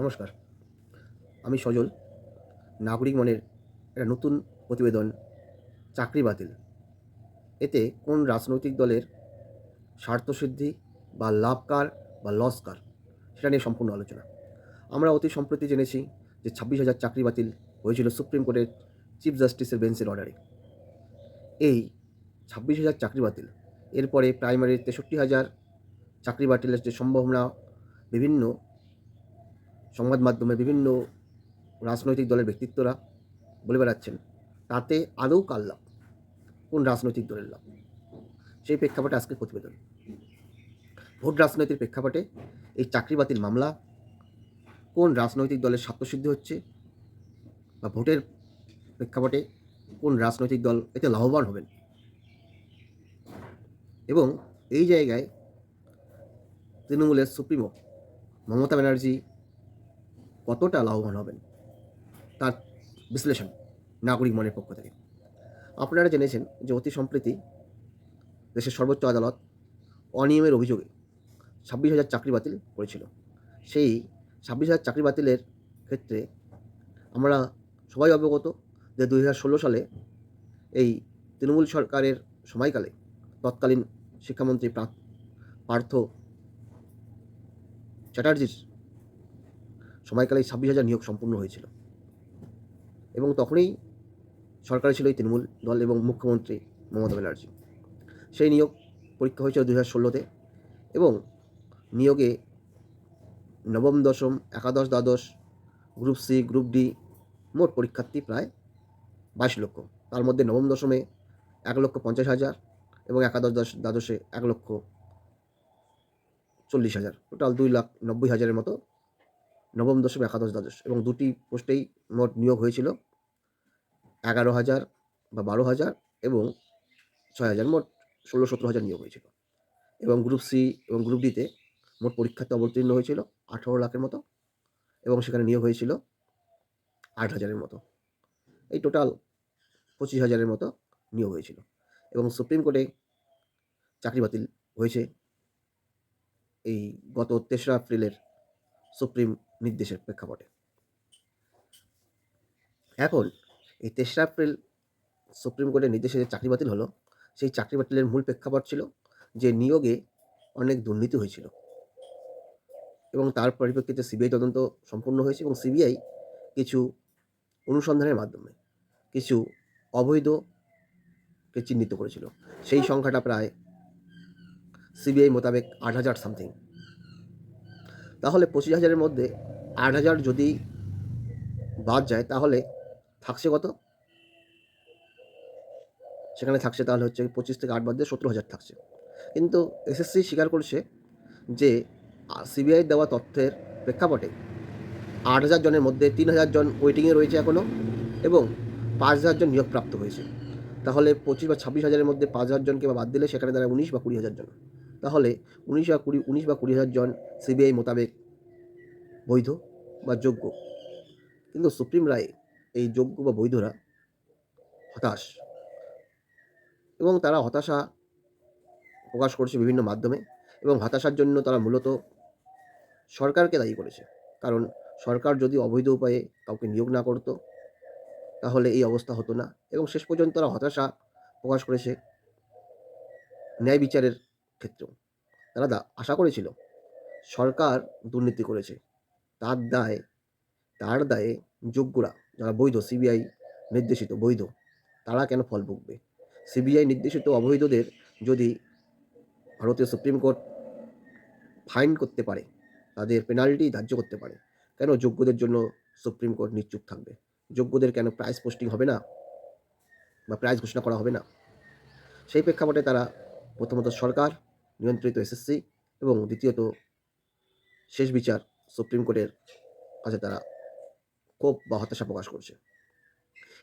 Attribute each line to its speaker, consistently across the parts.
Speaker 1: নমস্কার। আমি সজল, নাগরিক মনের একটা নতুন প্রতিবেদন, চাকরি বাতিল। এতে কোন রাজনৈতিক দলের স্বার্থসিদ্ধি বা লাভ কার বা লস কার, সেটা নিয়ে সম্পূর্ণ আলোচনা। আমরা অতি সম্প্রতি জেনেছি যে ছাব্বিশ হাজার চাকরি বাতিল হয়েছিল সুপ্রিম কোর্টের চিফ জাস্টিসের বেঞ্চের অর্ডারে। এই ছাব্বিশ হাজার চাকরি বাতিল, এরপরে প্রাইমারির তেষট্টি হাজার চাকরি বাতিলের যে সম্ভাবনা, বিভিন্ন সংবাদ মাধ্যমে বিভিন্ন রাজনৈতিক দলের ব্যক্তিত্বরা বলে বেড়াচ্ছেন, তাতে আদৌ কার লাভ? কোন রাজনৈতিক দলের লাভ? সেই প্রেক্ষাপটে আজকের প্রতিবেদন। ভোট রাজনৈতিক প্রেক্ষাপটে এই চাকরি বাতিল মামলা কোন রাজনৈতিক দলের স্বার্থসিদ্ধি হচ্ছে বা ভোটের প্রেক্ষাপটে কোন রাজনৈতিক দল এতে লাভবান হবেন? এবং এই জায়গায় তৃণমূলের সুপ্রিমো মমতা ব্যানার্জি কতটা লাভবান হবেন? তার বিশ্লেষণ নাগরিক মনের পক্ষ থেকে। আপনারা জেনেছেন যে অতি সম্প্রতি দেশের সর্বোচ্চ আদালত অনিয়মের অভিযোগে ছাব্বিশ হাজার চাকরি বাতিল করেছিল। সেই ছাব্বিশ হাজার চাকরি বাতিলের ক্ষেত্রে আমরা সবাই অবগত যে দুই হাজার ষোলো সালে এই তৃণমূল সরকারের সময়কালে তৎকালীন শিক্ষামন্ত্রী প্রা- পার্থ চ্যাটার্জির সময়কালে ছাব্বিশ হাজার নিয়োগ সম্পূর্ণ হয়েছিল। এবং তখনই সরকারে ছিল এই তৃণমূল দল এবং মুখ্যমন্ত্রী মমতা ব্যানার্জি। সেই নিয়োগ পরীক্ষা হয়েছিল দু হাজার ষোলোতে এবং নিয়োগে নবম, দশম, একাদশ, দ্বাদশ, গ্রুপ সি, গ্রুপ ডি মোট পরীক্ষার্থী প্রায় বাইশ লক্ষ। তার মধ্যে নবম, দশমে এক লক্ষ পঞ্চাশ হাজার এবং একাদশ, দশ, দ্বাদশে এক লক্ষ চল্লিশ হাজার। টোটাল দুই লাখ নব্বই হাজারের মতো নবম দশম একাদশ দ্বাদশ এবং দুটি পোস্টেই মোট নিয়োগ হয়েছিল। এগারো হাজার বা বারো হাজার এবং ছয় হাজার মোট ষোলো সতেরো হাজার নিয়োগ হয়েছিল এবং গ্রুপ সি এবং গ্রুপ ডিতে মোট পরীক্ষাতে অবতীর্ণ হয়েছিল আঠারো লাখের মতো এবং সেখানে নিয়োগ হয়েছিল আট হাজারের মতো। এই টোটাল পঁচিশ হাজারের মতো নিয়োগ হয়েছিল এবং সুপ্রিম কোর্টে চাকরি বাতিল হয়েছে এই গত তেসরা এপ্রিলের সুপ্রিম নির্দেশের প্রেক্ষাপটে। এখন, এই তেসরা এপ্রিল সুপ্রিম কোর্টের নির্দেশে যে চাকরি বাতিল হলো, সেই চাকরি বাতিলের মূল প্রেক্ষাপট ছিল যে নিয়োগে অনেক দুর্নীতি হয়েছিল। এবং তার পরিপ্রেক্ষিতে সিবিআই তদন্ত সম্পূর্ণ হয়েছে এবং সিবিআই কিছু অনুসন্ধানের মাধ্যমে কিছু অবৈধকে চিহ্নিত করেছিল। সেই সংখ্যাটা প্রায় সিবিআই মোতাবেক আট হাজার সামথিং তাহলে পঁচিশ হাজারের মধ্যে আট হাজার যদি বাদ যায়, তাহলে থাকছে কত? সেখানে থাকছে তাহলে হচ্ছে পঁচিশ থেকে আট বাদ দিয়ে সতেরো হাজার থাকছে। কিন্তু এসএসসি স্বীকার করছে যে সিবিআই দেওয়া তথ্যের প্রেক্ষাপটে আট হাজার জনের মধ্যে তিন হাজার জন ওয়েটিংয়ে রয়েছে এখনও এবং পাঁচ হাজার জন নিয়োগপ্রাপ্ত হয়েছে। তাহলে পঁচিশ বা ছাব্বিশ হাজারের মধ্যে পাঁচ হাজার জনকে বাদ দিলে সেখানে দাঁড়ায় উনিশ বা কুড়ি হাজার জন। তাহলে উনিশ বা কুড়ি, উনিশ বা কুড়ি হাজার জন সিবিআই মোতাবেক বৈধ বা যোগ্য। কিন্তু সুপ্রিম রায়ে এই যোগ্য বা বৈধরা হতাশ। এবং তারা হতাশা প্রকাশ করছে বিভিন্ন মাধ্যমে এবং হতাশার জন্য তারা মূলত সরকারকে দায়ী করেছে। কারণ সরকার যদি অবৈধ উপায়ে কাউকে নিয়োগ না করতো, তাহলে এই অবস্থা হতো না। এবং শেষ পর্যন্ত তারা হতাশা প্রকাশ করেছে ন্যায় বিচারের ক্ষেত্রেও। তারা আশা করেছিল সরকার দুর্নীতি করেছে। তার দায়, তার দায়ে যোগ্যরা যারা বৈধ, সিবিআই নির্দেশিত বৈধ, তারা কেন ফল ভুগবে? সিবিআই নির্দেশিত অবৈধদের যদি ভারতীয় সুপ্রিম কোর্ট ফাইন করতে পারে, তাদের পেনাল্টি ধার্য করতে পারে, কেন যোগ্যদের জন্য সুপ্রিম কোর্ট নিশ্চুপ থাকবে? যোগ্যদের কেন প্রাইজ পোস্টিং হবে না? বা প্রাইজ ঘোষণা করা হবে না? সেই প্রেক্ষাপটে তারা প্রথমত সরকার নিয়ন্ত্রিত এসএসসি এবং দ্বিতীয়ত শেষ বিচার সুপ্রিম কোর্টের কাছে তারা ক্ষোভ বা হতাশা প্রকাশ করছে।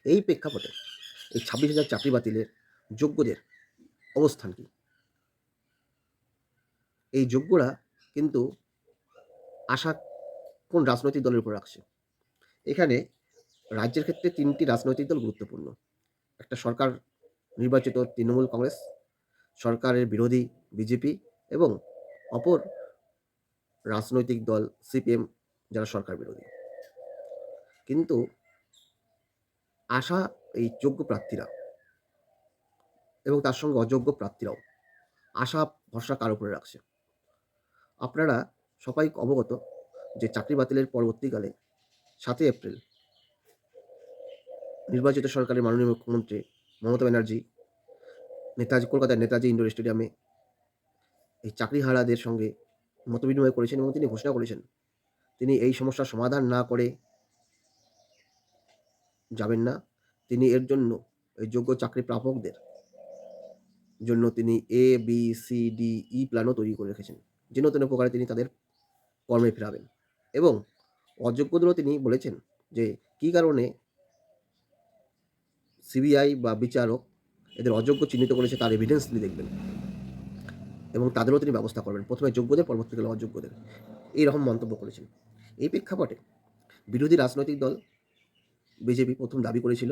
Speaker 1: এই প্রেক্ষাপটে এই ছাব্বিশ হাজার চাকরি বাতিলের যোগ্যদের অবস্থান কি? এই যোগ্যরা কিন্তু আশা কোন রাজনৈতিক দলের উপর রাখছে? এখানে রাজ্যের ক্ষেত্রে তিনটি রাজনৈতিক দল গুরুত্বপূর্ণ। একটা সরকার নির্বাচিত তৃণমূল কংগ্রেস, সরকারের বিরোধী বিজেপি এবং অপর রাজনৈতিক দল, সিপিএম যারা সরকার বিরোধী। কিন্তু আশা এই যোগ্য প্রার্থীরা এবং তার সঙ্গে অযোগ্য প্রার্থীরাও আশা, ভরসা কার উপরে রাখছে? আপনারা সবাই অবগত যে চাকরি বাতিলের পরবর্তীকালে সাতই এপ্রিল নির্বাচিত সরকারের মাননীয় মুখ্যমন্ত্রী মমতা ব্যানার্জি, নেতাজি, কলকাতার নেতাজি ইন্ডোর স্টেডিয়ামে এই চাকরিহারাদের সঙ্গে মতবিনিময় করেছেন এবং তিনি ঘোষণা করেছেন, তিনি এই সমস্যার সমাধান না করে যাবেন না। তিনি এর জন্য, এই যোগ্য চাকরি প্রাপকদের জন্য তিনি A B C D E প্ল্যানও তৈরি করে রেখেছেন, যে নতুন প্রকারে তিনি তাদের কর্মে ফেরাবেন। এবং অযোগ্যদেরও তিনি বলেছেন যে, কী কারণে সিবিআই বা বিচারক এদের অযোগ্য চিহ্নিত করেছে তার এভিডেন্স তিনি দেখবেন। এবং তাদেরও তিনি ব্যবস্থা করবেন। প্রথমে যোগ্যদের পরবর্তীকালে অযোগ্যদের। এইরকম মন্তব্য করেছেন এই প্রেক্ষাপটে বিরোধী রাজনৈতিক দল, বিজেপি প্রথম দাবি করেছিল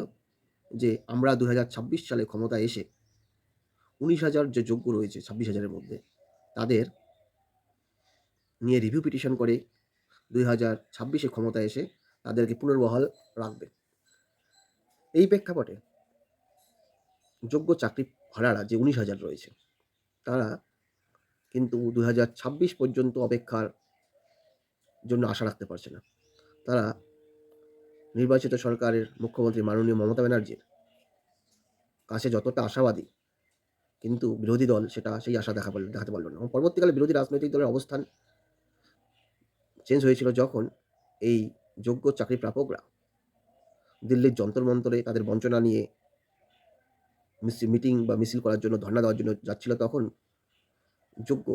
Speaker 1: যে আমরা দু হাজার ছাব্বিশ সালে ক্ষমতায় এসে উনিশ হাজার যে যোগ্য রয়েছে ছাব্বিশ হাজারের মধ্যে, তাদের নিয়ে রিভিউ পিটিশন করে দুই হাজার ছাব্বিশে ক্ষমতায় এসে তাদেরকে পুনর্বহাল রাখবে। এই প্রেক্ষাপটে যোগ্য চাকরি ভাড়ারা যে উনিশ হাজার রয়েছে, তারা কিন্তু দু হাজার ছাব্বিশ পর্যন্ত অপেক্ষার জন্য আশা রাখতে পারছে না। তারা নির্বাচিত সরকারের মুখ্যমন্ত্রী মাননীয় মমতা ব্যানার্জির কাছে যতটা আশাবাদী, কিন্তু বিরোধী দল সেটা সেই আশা দেখা পারল দেখাতে পারল না। এবং পরবর্তীকালে বিরোধী রাজনৈতিক দলের অবস্থান চেঞ্জ হয়েছিল যখন এই যোগ্য চাকরি প্রাপকরা দিল্লির যন্তর মন্তরে তাদের বঞ্চনা নিয়ে মিটিং বা মিছিল করার জন্য, ধর্ণা দেওয়ার জন্য যাচ্ছিল, তখন যোগ্য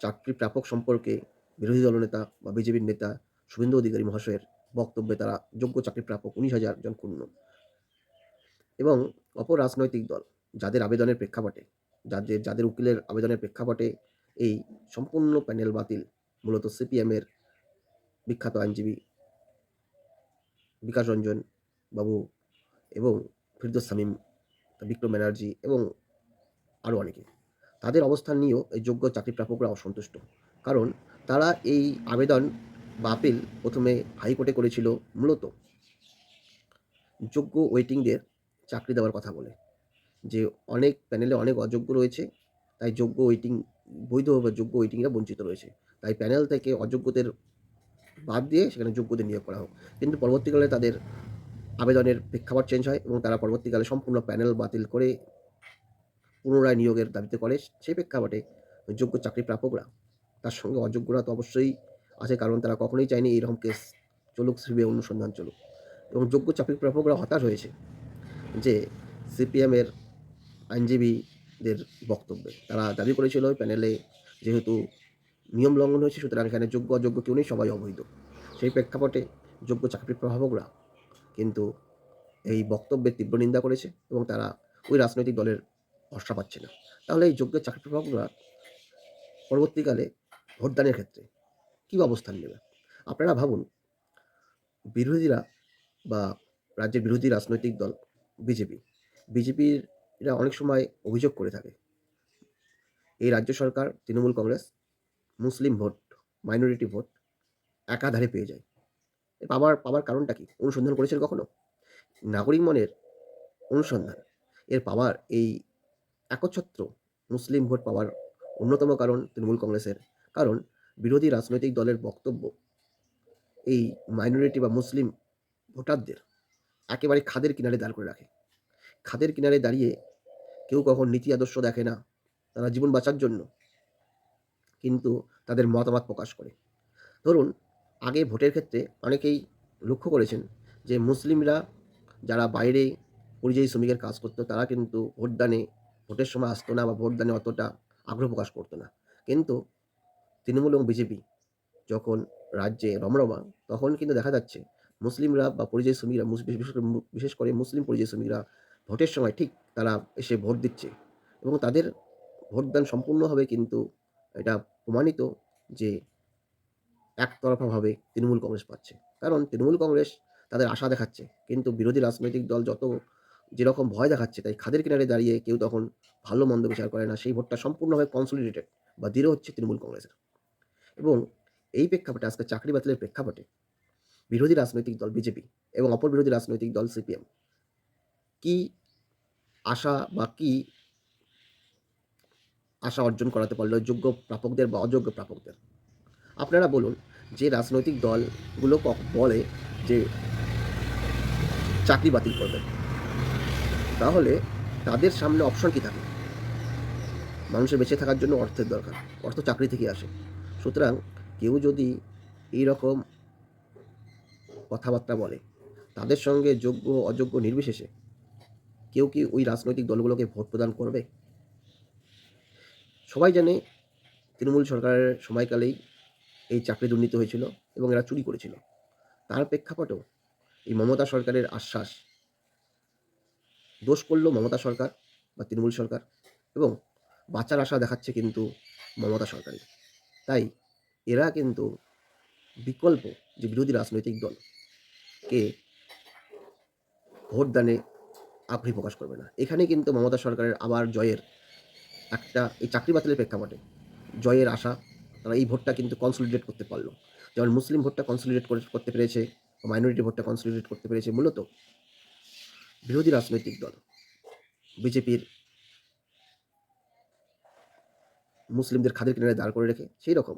Speaker 1: চাকরি প্রাপক সম্পর্কে বিরোধী দলনেতা বা বিজেপির নেতা শুভেন্দু অধিকারী মহাশয়ের বক্তব্যে তারা যোগ্য চাকরি প্রাপক উনিশ হাজার জন ক্ষুণ্ণ। এবং অপর রাজনৈতিক দল যাদের আবেদনের প্রেক্ষাপটে, যাদের যাদের উকিলের আবেদনের প্রেক্ষাপটে এই সম্পূর্ণ প্যানেল বাতিল মূলত সিপিএমের বিখ্যাত আইনজীবী বিকাশ রঞ্জন বাবু এবং ফিরদোস সামিম বিক্রম ব্যানার্জি এবং আরও অনেকে। তাদের অবস্থান নিয়েও এই যোগ্য চাকরি প্রাপকরা অসন্তুষ্ট। কারণ তারা এই আবেদন বা আপিল প্রথমে হাইকোর্টে করেছিল মূলত যোগ্য ওয়েটিংদের চাকরি দেওয়ার কথা বলে। যে অনেক প্যানেলে অনেক অযোগ্য রয়েছে, তাই যোগ্য ওয়েটিং বৈধভাবে যোগ্য ওয়েটিংরা বঞ্চিত রয়েছে। তাই প্যানেল থেকে অযোগ্যদের বাদ দিয়ে সেখানে যোগ্যদের নিয়োগ করা হোক। কিন্তু পরবর্তীকালে তাদের আবেদনের প্রেক্ষাপট চেঞ্জ হয় এবং তারা পরবর্তীকালে সম্পূর্ণ প্যানেল বাতিল করে পুনরায় নিয়োগের দাবিতে করে সেই প্রেক্ষাপটে যোগ্য চাকরি প্রাপকরা। তার সঙ্গে অযোগ্যরা তো অবশ্যই আছে, কারণ তারা কখনোই চায়নি এইরকম কেস চলুক সিবিআই অনুসন্ধান চলুক। এবং যোগ্য চাকরি প্রাপকরা হতাশ হয়েছে যে সিপিএমের আইনজীবীদের বক্তব্যে। তারা দাবি করেছিল প্যানেলে যেহেতু নিয়ম লঙ্ঘন হয়েছে, সুতরাং এখানে যোগ্য অযোগ্য কেউ নেই, সবাই অবৈধ। সেই প্রেক্ষাপটে যোগ্য চাকরি প্রভাবকরা কিন্তু এই বক্তব্যের তীব্র নিন্দা করেছে এবং তারা ওই রাজনৈতিক দলের ভরসা পাচ্ছে না তাহলে এই যোগ্য চাকরি প্রভাবকরা পরবর্তীকালে ভোটদানের ক্ষেত্রে কী অবস্থান নেবে? আপনারা ভাবুন, বিরোধীরা বা রাজ্যের বিরোধী রাজনৈতিক দল, বিজেপি, বিজেপির এরা অনেক সময় অভিযোগ করে থাকে, এই রাজ্য সরকার, Trinamool Congress, Muslim vote, minority vote একাধারে পেয়ে যায়। পাওয়ার পাওয়ার কারণটা কি? অনুসন্ধান করেছেন কখনো? নাগরিক মনের অনুসন্ধান, এর পাওয়ার এই একচ্ছত্র মুসলিম ভোট পাওয়ার অন্যতম কারণ তৃণমূল কংগ্রেসের, কারণ বিরোধী রাজনৈতিক দলের বক্তব্য এই মাইনরিটি বা মুসলিম ভোটারদের একেবারে খাদের কিনারে দাঁড় করে রাখে। খাদের কিনারে দাঁড়িয়ে কেউ কখন নীতি আদর্শ দেখে না তারা জীবন বাঁচার জন্য কিন্তু তাদের মতামত প্রকাশ করে। ধরুন, আগে ভোটের ক্ষেত্রে অনেকেই লক্ষ্য করেছেন যে মুসলিমরা যারা বাইরে পরিযায়ী শ্রমিকের কাজ করতো তারা কিন্তু ভোটদানে ভোটের সময় আসতো না বা ভোটদানে অতটা আগ্রহ প্রকাশ করতো না। কিন্তু তৃণমূল এবং বিজেপি যখন রাজ্যে রমরমা, তখন কিন্তু দেখা যাচ্ছে মুসলিমরা বা পরিযায়ী শ্রমিকরা বিশেষ করে মুসলিম পরিযায়ী শ্রমিকরা ভোটের সময় ঠিক তারা এসে ভোট দিচ্ছে এবং তাদের ভোটদান সম্পূর্ণভাবে কিন্তু এটা প্রমাণিত যে একতরফাভাবে তৃণমূল কংগ্রেস পাচ্ছে। কারণ তৃণমূল কংগ্রেস তাদের আশা দেখাচ্ছে, কিন্তু বিরোধী রাজনৈতিক দল যত যেরকম ভয় দেখাচ্ছে, তাই খাদের কিনারে দাঁড়িয়ে কেউ তখন ভালো মন্দ বিচার করে না। সেই ভোটটা সম্পূর্ণভাবে কনসলিডেটেড বা দৃঢ় হচ্ছে তৃণমূল কংগ্রেসের। এবং এই প্রেক্ষাপটে, আজকে চাকরি বাতিলের প্রেক্ষাপটে বিরোধী রাজনৈতিক দল বিজেপি এবং অপর বিরোধী রাজনৈতিক দল সিপিএম কি আশা বা কি আশা অর্জন করাতে পারল যোগ্য প্রাপকদের বা অযোগ্য প্রাপকদের? আপনারা বলুন, যে রাজনৈতিক দলগুলো বলে যে চাকরি বাতিল করবে। তাহলে তাদের সামনে অপশন কি থাকে? মানুষের বেঁচে থাকার জন্য অর্থের দরকার, অর্থ চাকরি থেকে আসে। সুতরাং কেউ যদি এই রকম কথাবার্তা বলে, তাদের সঙ্গে যোগ্য, অযোগ্য, নির্বিশেষে কেউ কি ওই রাজনৈতিক দলগুলোকে ভোট প্রদান করবে? সবাই জানে তৃণমূল সরকারের সময়কালেই এই চাকরি দুর্নীতি হয়েছিল এবং এরা চুরি করেছিল। তার প্রেক্ষাপটেও এই মমতা সরকারের আশ্বাস দোষ করল মমতা সরকার বা তৃণমূল সরকার এবং বাঁচার আশা দেখাচ্ছে কিন্তু মমতা সরকারই তাই এরা কিন্তু বিকল্প যে বিরোধী রাজনৈতিক দল কে ভোটদানে আগ্রহী প্রকাশ করবে না। এখানে কিন্তু মমতা সরকারের আবার জয়ের একটা এই চাকরি বাতিলের প্রেক্ষাপটে জয়ের আশা, তারা এই ভোটটা কিন্তু কনসলিডেট করতে পারল। যেমন মুসলিম ভোটটা কনসলিডেট করতে পেরেছে মাইনরিটি ভোটটা কনসলিডেট করতে পেরেছে মূলত বিরোধী রাজনৈতিক দল, বিজেপির মুসলিমদের খাদের কিনারে দাঁড় করে রেখে সেই রকম,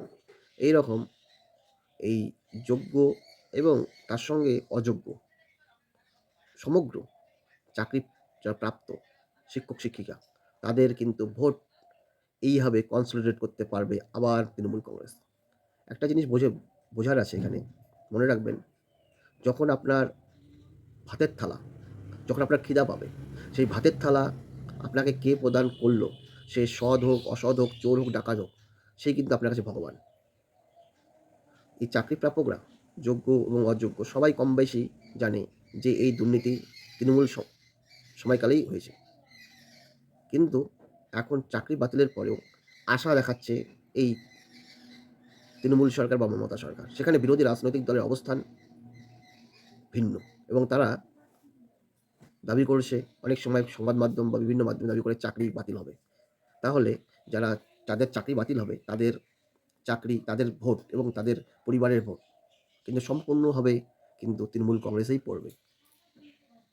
Speaker 1: এই রকম এই যোগ্য এবং তার সঙ্গে অযোগ্য, সমগ্র চাকরি প্রাপ্ত শিক্ষক শিক্ষিকা, তাদের কিন্তু ভোট এইভাবে কনসলিডেট করতে পারবে আবার তৃণমূল কংগ্রেস। একটা জিনিস বোঝে, বোঝার আছে এখানে, মনে রাখবেন, যখন আপনার ভাতের থালা যখন আপনার খিদা পাবে, সেই ভাতের থালা আপনাকে কে প্রদান করল? সে সৎ হোক, অসৎ হোক, চোর হোক, ডাকাত হোক সেই কিন্তু আপনার কাছে ভগবান। এই চাকরি প্রাপকরা যোগ্য এবং অযোগ্য, সবাই কম বেশি জানে যে এই দুর্নীতি তৃণমূল সময়কালেই হয়েছে। কিন্তু এখন চাকরি বাতিলের পরেও আশা দেখাচ্ছে এই তৃণমূল সরকার বা মমতা সরকার। সেখানে বিরোধী রাজনৈতিক দলের অবস্থান ভিন্ন এবং তারা দাবি করছে, অনেক সময় সংবাদ মাধ্যম বা বিভিন্ন মাধ্যমে দাবি করে চাকরি বাতিল হবে। তাহলে যারা, যাদের চাকরি বাতিল হবে, তাদের চাকরি, তাদের ভোট এবং তাদের পরিবারের ভোট কিন্তু সম্পূর্ণভাবে কিন্তু তৃণমূল কংগ্রেসেই পড়বে।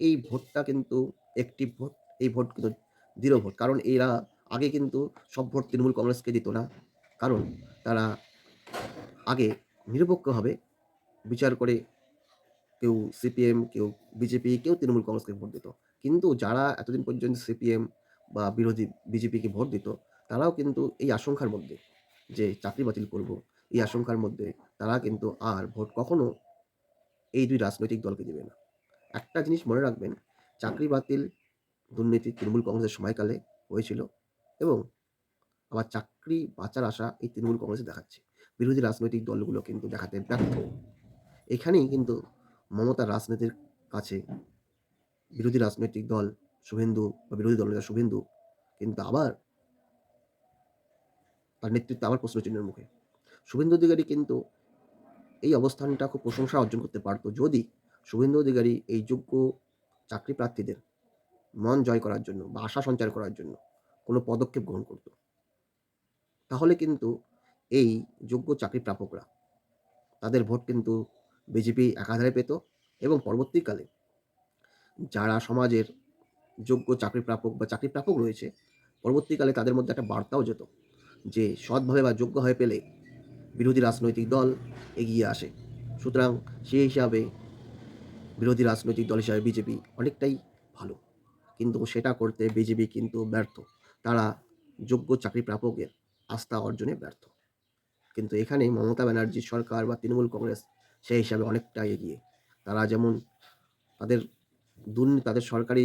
Speaker 1: এই ভোটটা কিন্তু একটি ভোট, এই ভোট কিন্তু দৃঢ় ভোট। কারণ এরা আগে কিন্তু সব ভোট তৃণমূল কংগ্রেসকে দিত না। কারণ তারা আগে নিরপেক্ষভাবে বিচার করে কেউ সিপিএম কেউ বিজেপি কেউ তৃণমূল কংগ্রেসকে ভোট দিত। কিন্তু যারা এতদিন পর্যন্ত সিপিএম বা বিরোধী বিজেপিকে ভোট দিত, তারাও কিন্তু এই আশঙ্কার মধ্যে যে চাকরি বাতিল করব, এই আশঙ্কার মধ্যে তারা কিন্তু আর ভোট কখনো এই দুই রাজনৈতিক দলকে দেবে না। একটা জিনিস মনে রাখবেন, চাকরি বাতিল দুর্নীতি তৃণমূল কংগ্রেসের সময়কালে হয়েছিল এবং আবার চাকরি বাঁচার আশা এই তৃণমূল কংগ্রেসে দেখাচ্ছে। বিরোধী রাজনৈতিক দলগুলো কিন্তু দেখাতে ব্যর্থ। এখানেই কিন্তু মমতার রাজনীতির কাছে বিরোধী রাজনৈতিক দল শুভেন্দু বা বিরোধী দলনেতা শুভেন্দু কিন্তু আবার তার নেতৃত্বে আবার প্রশ্ন চিহ্নের মুখে। শুভেন্দু অধিকারী কিন্তু এই অবস্থানটা খুব প্রশংসা অর্জন করতে পারতো যদি শুভেন্দু অধিকারী এই যোগ্য চাকরি প্রার্থীদের মন জয় করার জন্য বা আশা সঞ্চার করার জন্য কোনো পদক্ষেপ গ্রহণ করত। তাহলে কিন্তু এই যোগ্য চাকরি প্রাপকরা তাদের ভোট কিন্তু বিজেপি একাধারে পেত এবং পরবর্তীকালে যারা সমাজের যোগ্য চাকরি প্রাপক বা চাকরি প্রাপক রয়েছে, পরবর্তীকালে তাদের মধ্যে একটা বার্তাও যেত যে সৎভাবে বা যোগ্য হয়ে পেলে বিরোধী রাজনৈতিক দল এগিয়ে আসে। সুতরাং সেই হিসাবে বিরোধী রাজনৈতিক দল হিসাবে বিজেপি অনেকটাই ভালো। কিন্তু সেটা করতে বিজেপি কিন্তু ব্যর্থ। তারা যোগ্য চাকরি প্রাপকের আস্থা অর্জনে ব্যর্থ। কিন্তু এখানে মমতা ব্যানার্জি সরকার বা তৃণমূল কংগ্রেস সেই হিসাবে অনেকটা এগিয়ে। তারা যেমন তাদের দুর্নীতি তাদের সরকারি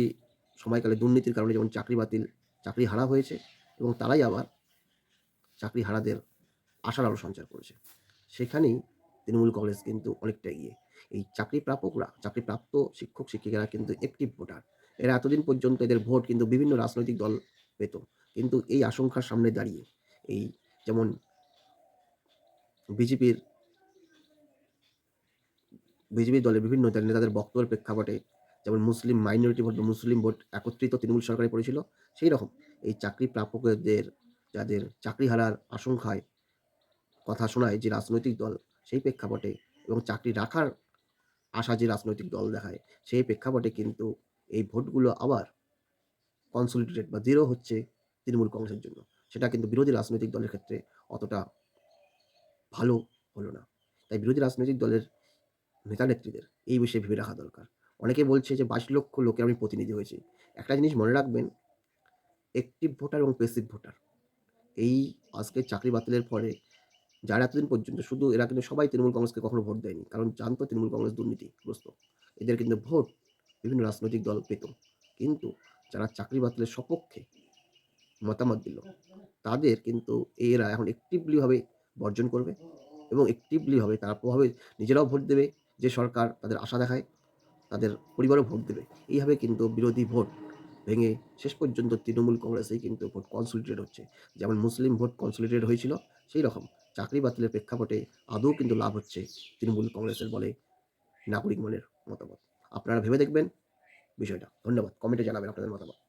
Speaker 1: সময়কালে দুর্নীতির কারণে যেমন চাকরি বাতিল, চাকরি হারা হয়েছে এবং তারাই আবার চাকরি হারাদের আশার আলো সঞ্চার করেছে। সেখানেই তৃণমূল কংগ্রেস কিন্তু অনেকটা এগিয়ে। এই চাকরি প্রাপকরা, চাকরি প্রাপ্ত শিক্ষক, শিক্ষিকারা কিন্তু একটিভ ভোটার এরা এতদিন পর্যন্ত এদের ভোট কিন্তু বিভিন্ন রাজনৈতিক দল পেত। কিন্তু এই আশঙ্কার সামনে দাঁড়িয়ে, এই যেমন বিজেপির বিজেপি দলের বিভিন্ন নেতাদের বক্তব্যের প্রেক্ষাপটে যেমন মুসলিম মাইনরিটি ভোট বা মুসলিম ভোট একত্রিত তৃণমূল সরকারে পড়েছিল, সেই রকম এই চাকরি প্রাপকদের যাদের চাকরি হারার আশঙ্কায় কথা শোনায় যে রাজনৈতিক দল, সেই প্রেক্ষাপটে এবং চাকরি রাখার আশা যে রাজনৈতিক দল দেখায়, সেই প্রেক্ষাপটে কিন্তু এই ভোটগুলো আবার কনসলিডেটেড বা জিরো হচ্ছে তৃণমূল কংগ্রেসের জন্য। সেটা কিন্তু বিরোধী রাজনৈতিক দলের ক্ষেত্রে অতটা ভালো হলো না। তাই বিরোধী রাজনৈতিক দলের নেতা নেত্রীদের এই বিষয়ে ভেবে রাখা দরকার। অনেকে বলছে যে বাইশ লক্ষ লোকের আমি প্রতিনিধি হয়েছি। একটা জিনিস মনে রাখবেন অ্যাক্টিভ ভোটার এবং পেসিভ ভোটার এই আজকে চাকরি বাতিলের পরে যারা এতদিন পর্যন্ত শুধু এরা কিন্তু সবাই তৃণমূল কংগ্রেসকে কখনো ভোট দেয়নি, কারণ জানতো তৃণমূল কংগ্রেস দুর্নীতিগ্রস্ত। এদের কিন্তু ভোট বিভিন্ন রাজনৈতিক দল পেত। কিন্তু যারা চাকরি বাতিলের সপক্ষে মতামত দিল, তাদের কিন্তু এরা এখন অ্যাক্টিভলিভাবে বর্জন করবে এবং অ্যাক্টিভলিভাবে তারা প্রভাবে নিজেরাও ভোট দেবে। যে সরকার তাদের আশা দেখায়, তাদের পরিবারও ভোট দেবে। এইভাবে কিন্তু বিরোধী ভোট ভেঙে শেষ পর্যন্ত তৃণমূল কংগ্রেসেই কিন্তু ভোট কনসলিডেট হচ্ছে। যেমন মুসলিম ভোট কনসলিডেট হয়েছিল সেই রকম চাকরি বাতিলের প্রেক্ষাপটে আদৌ কিন্তু লাভ হচ্ছে তৃণমূল কংগ্রেসের বলে নাগরিক মনের মতামত। আপনারা ভেবে দেখবেন বিষয়টা। ধন্যবাদ। কমেন্টে জানাবেন আপনাদের মতামত।